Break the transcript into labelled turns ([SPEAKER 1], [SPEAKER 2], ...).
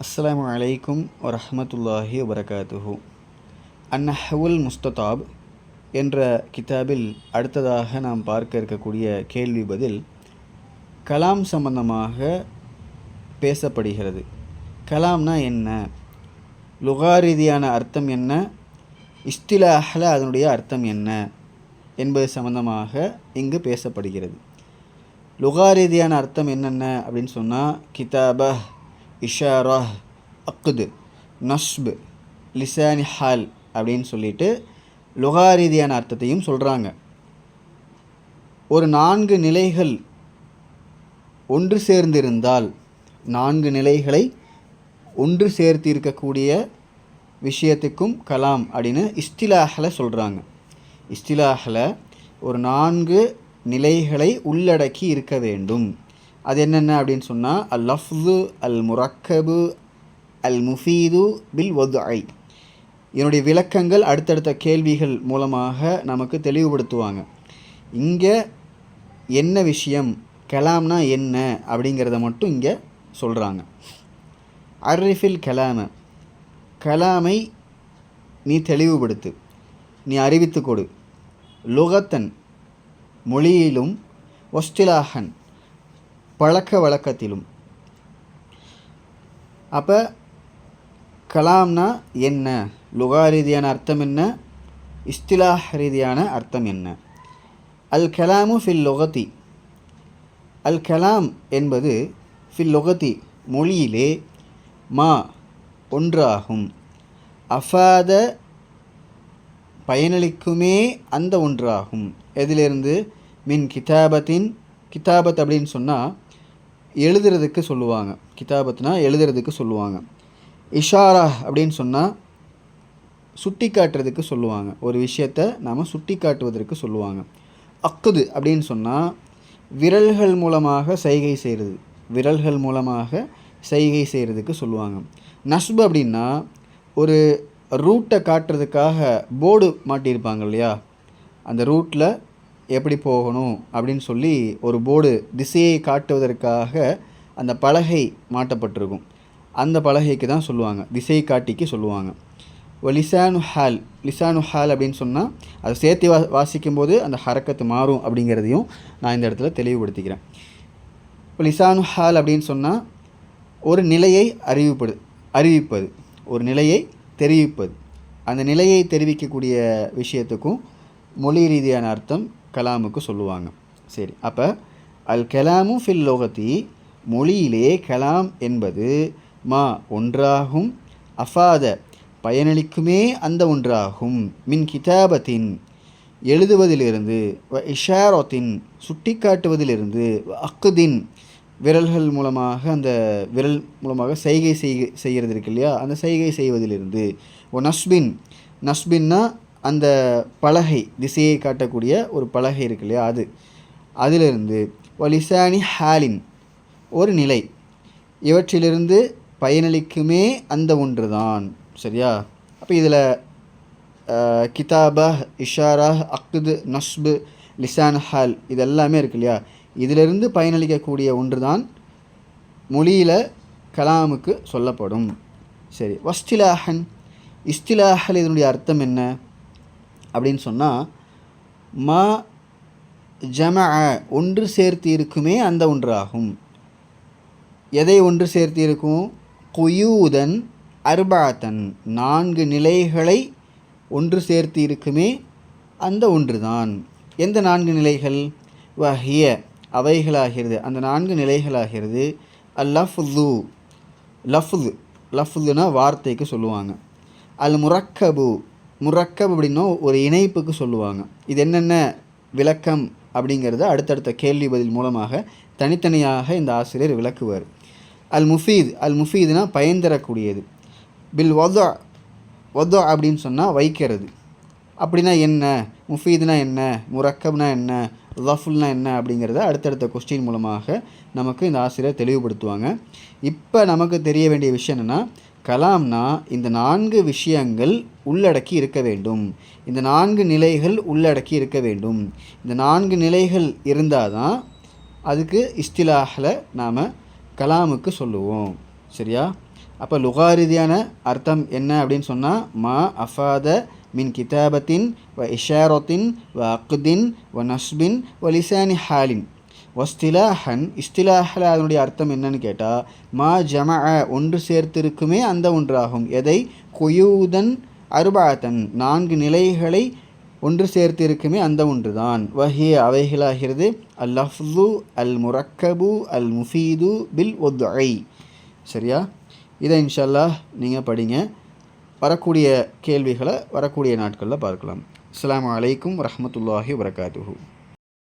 [SPEAKER 1] அஸ்லாம் அலைக்கும் வரஹ்மத்துல்லாஹி வபரகாத்துஹு. அன்னஹவுல் முஸ்ததாப் என்ற கிதாபில் அடுத்ததாக நாம் பார்க்க இருக்கக்கூடிய கேள்வி பதில் கலாம் சம்பந்தமாக பேசப்படுகிறது. கலாம்னா என்ன? லுகா ரீதியான அர்த்தம் என்ன? இஸ்திலாஹில் அதனுடைய அர்த்தம் என்ன? என்பது சம்பந்தமாக இங்கு பேசப்படுகிறது. லுகா ரீதியான அர்த்தம் என்னென்ன? அப்படின்னு சொன்னால் கிதாப இஷாரா அக்குது நஸ்பு லிசானி ஹால் அப்படின்னு சொல்லிட்டு லுகாரீதியான அர்த்தத்தையும் சொல்கிறாங்க ஒரு நான்கு நிலைகள் ஒன்று சேர்ந்திருந்தால் நான்கு நிலைகளை ஒன்று சேர்த்து இருக்கக்கூடிய விஷயத்துக்கும் கலாம் அப்படின்னு இஸ்திலாஹில் சொல்கிறாங்க இஸ்திலாஹில் ஒரு நான்கு நிலைகளை உள்ளடக்கி இருக்க வேண்டும். அது என்னென்ன அப்படின்னு சொன்னால் அல் லஃப்து அல் முரக்கபு அல் முஃபீது பில் ஒது ஐ இதனுடைய விளக்கங்கள் அடுத்தடுத்த கேள்விகள் மூலமாக நமக்கு தெளிவுபடுத்துவாங்க. இங்கே என்ன விஷயம் கலாம்னா என்ன அப்படிங்கிறத மட்டும் இங்கே சொல்கிறாங்க அர்ரிஃபில் கலாம. கலாமை நீ தெளிவுபடுத்து. நீ அறிவித்து கொடு. லுகத்தன் மொழியிலும் ஒஸ்டிலாஹன் பழக்க வழக்கத்திலும். அப்போ கலாம்னா என்ன? லுகா ரீதியான அர்த்தம் என்ன? இஸ்திலாஹ் ரீதியான அர்த்தம் என்ன? அல் கலாமு ஃபில் லுகத்தி அல் கலாம் என்பது ஃபில் லுகத்தி மொழியிலே மா ஒன்றாகும். அஃபாத பயனளிக்குமே அந்த ஒன்றாகும். எதிலிருந்து? மின் கிதாபத்தின் கிதாபத் அப்படின்னு சொன்னால் எழுதுறதுக்கு சொல்லுவாங்க. கிதாபத்னா எழுதுறதுக்கு சொல்லுவாங்க. இஷாரா அப்படின்னு சொன்னால் சுட்டி காட்டுறதுக்கு சொல்லுவாங்க. ஒரு விஷயத்தை நாம் சுட்டி காட்டுவதற்கு சொல்லுவாங்க. அக்குது அப்படின்னு சொன்னால் விரல்கள் மூலமாக சைகை செய்கிறது விரல்கள் மூலமாக சைகை செய்கிறதுக்கு சொல்லுவாங்க. நஸ்பு அப்படின்னா ஒரு ரூட்டை காட்டுறதுக்காக போர்டு மாட்டியிருப்பாங்க இல்லையா? அந்த ரூட்டில் எப்படி போகணும் அப்படின்னு சொல்லி ஒரு போர்டு திசையை காட்டுவதற்காக அந்த பலகை மாட்டப்பட்டிருக்கும். அந்த பலகைக்கு தான் சொல்லுவாங்க. திசை காட்டிக்கு சொல்லுவாங்க. இப்போ லிசானு ஹால் லிசானு ஹால் அப்படின்னு சொன்னால் அதை சேர்த்து வா வாசிக்கும்போது அந்த ஹரக்கத்து மாறும் அப்படிங்கிறதையும் நான் இந்த இடத்துல தெளிவுபடுத்திக்கிறேன். இப்போ லிசானு ஹால் அப்படின்னு சொன்னால் ஒரு நிலையை அறிவிப்பது அறிவிப்பது ஒரு நிலையை தெரிவிப்பது. அந்த நிலையை தெரிவிக்கக்கூடிய விஷயத்துக்கும் மொழி ரீதியான அர்த்தம் கலாமுக்கு சொல்லுவாங்க. சரி அப்போ அல் கலாமு ஃபில் லோகத்தி மொழியிலே கலாம் என்பது மா ஒன்றாகும் அஃபாத பயனளிக்குமே அந்த ஒன்றாகும். மின் கிதாபத்தின் எழுதுவதிலிருந்து வ இஷாரத்தின் சுட்டிக்காட்டுவதிலிருந்து வ அக்குதின் விரல்கள் மூலமாக அந்த விரல் மூலமாக செய்கை செய் செய்கிறது இருக்கு இல்லையா? அந்த செய்கை செய்வதிலிருந்து. ஓ நஸ்பின் நஸ்பின்னா அந்த பலகை திசையை காட்டக்கூடிய ஒரு பலகை இருக்கு இல்லையா அது. அதிலிருந்து வலிசானி ஹாலின் ஒரு நிலை. இவற்றிலிருந்து பயனளிக்குமே அந்த ஒன்று தான் சரியா? அப்போ இதில் கிதாபா இஷாரா அக்குது நஸ்பு லிசான் ஹால் இதெல்லாமே இருக்கு இல்லையா? இதிலிருந்து பயனளிக்கக்கூடிய ஒன்று தான் மொழியில் கலாமுக்கு சொல்லப்படும். சரி வஸ்திலாஹன் இஸ்திலாஹல் இதனுடைய அர்த்தம் என்ன? அப்படின்னு சொன்னால் மா ஜம ஒன்று சேர்த்து இருக்குமே அந்த ஒன்றாகும். எதை ஒன்று சேர்த்து இருக்கும் குயூதன் அர்பாத்தன் நான்கு நிலைகளை ஒன்று சேர்த்து இருக்குமே அந்த ஒன்று தான் எந்த நான்கு நிலைகள்? வஹிய அவைகளாகிறது. அந்த நான்கு நிலைகளாகிறது. அல் லஃப்து லஃப்து லஃப்துனா வார்த்தைக்கு சொல்லுவாங்க. அல் முரக்கபு முரக்கப் அப்படின்னா ஒரு இணைப்புக்கு சொல்லுவாங்க. இது என்னென்ன விளக்கம் அப்படிங்கிறத அடுத்தடுத்த கேள்வி பதில் மூலமாக தனித்தனியாக இந்த ஆசிரியர் விளக்குவார். அல் முஃபீத் அல் முஃபீதுனா பயன் தரக்கூடியது பில் ஒதா ஒதா அப்படின்னு சொன்னால் வைக்கிறது. அப்படின்னா என்ன? முஃபீதுனா என்ன? முரக்கப்னா என்ன? லஃபுல்னா என்ன? அப்படிங்கிறத அடுத்தடுத்த கொஸ்டின் மூலமாக நமக்கு இந்த ஆசிரியர் தெளிவுபடுத்துவாங்க. இப்போ நமக்கு தெரிய வேண்டிய விஷயம் என்னென்னா கலாம்னா இந்த நான்கு விஷயங்கள் உள்ளடக்கி இருக்க வேண்டும். இந்த நான்கு நிலைகள் உள்ளடக்கி இருக்க வேண்டும். இந்த நான்கு நிலைகள் இருந்தால் தான் அதுக்கு இஸ்திலாகல நாம் கலாமுக்கு சொல்லுவோம். சரியா? அப்போ லுகாரீதியான அர்த்தம் என்ன அப்படின்னு சொன்னால் மா அஃபாத மின் கிதாபத்தின் வ இஷாரத்தின் வ அக்தின் வ நஸ்பின் வ லிசானி ஹாலின். வஸ்திலாஹன் இஸ்திலாஹில் அதனுடைய அர்த்தம் என்னன்னு கேட்டால் மா ஜம ஒன்று சேர்த்திருக்குமே அந்த ஒன்றாகும். எதை? குயூதன் அருபாத்தன். நான்கு நிலைகளை ஒன்று சேர்த்திருக்குமே அந்த ஒன்று தான் வஹிய அவைகளாகிறது அல் லஃப்து அல் முரக்கபு அல் முஃபீது பில் ஒத்ஐ சரியா? இதை இன்ஷல்லா நீங்கள் படிங்க. வரக்கூடிய கேள்விகளை வரக்கூடிய நாட்களில் பார்க்கலாம். அஸ்ஸலாமு அலைக்கும் வரமத்துல்லாஹி வரகாத்துஹூ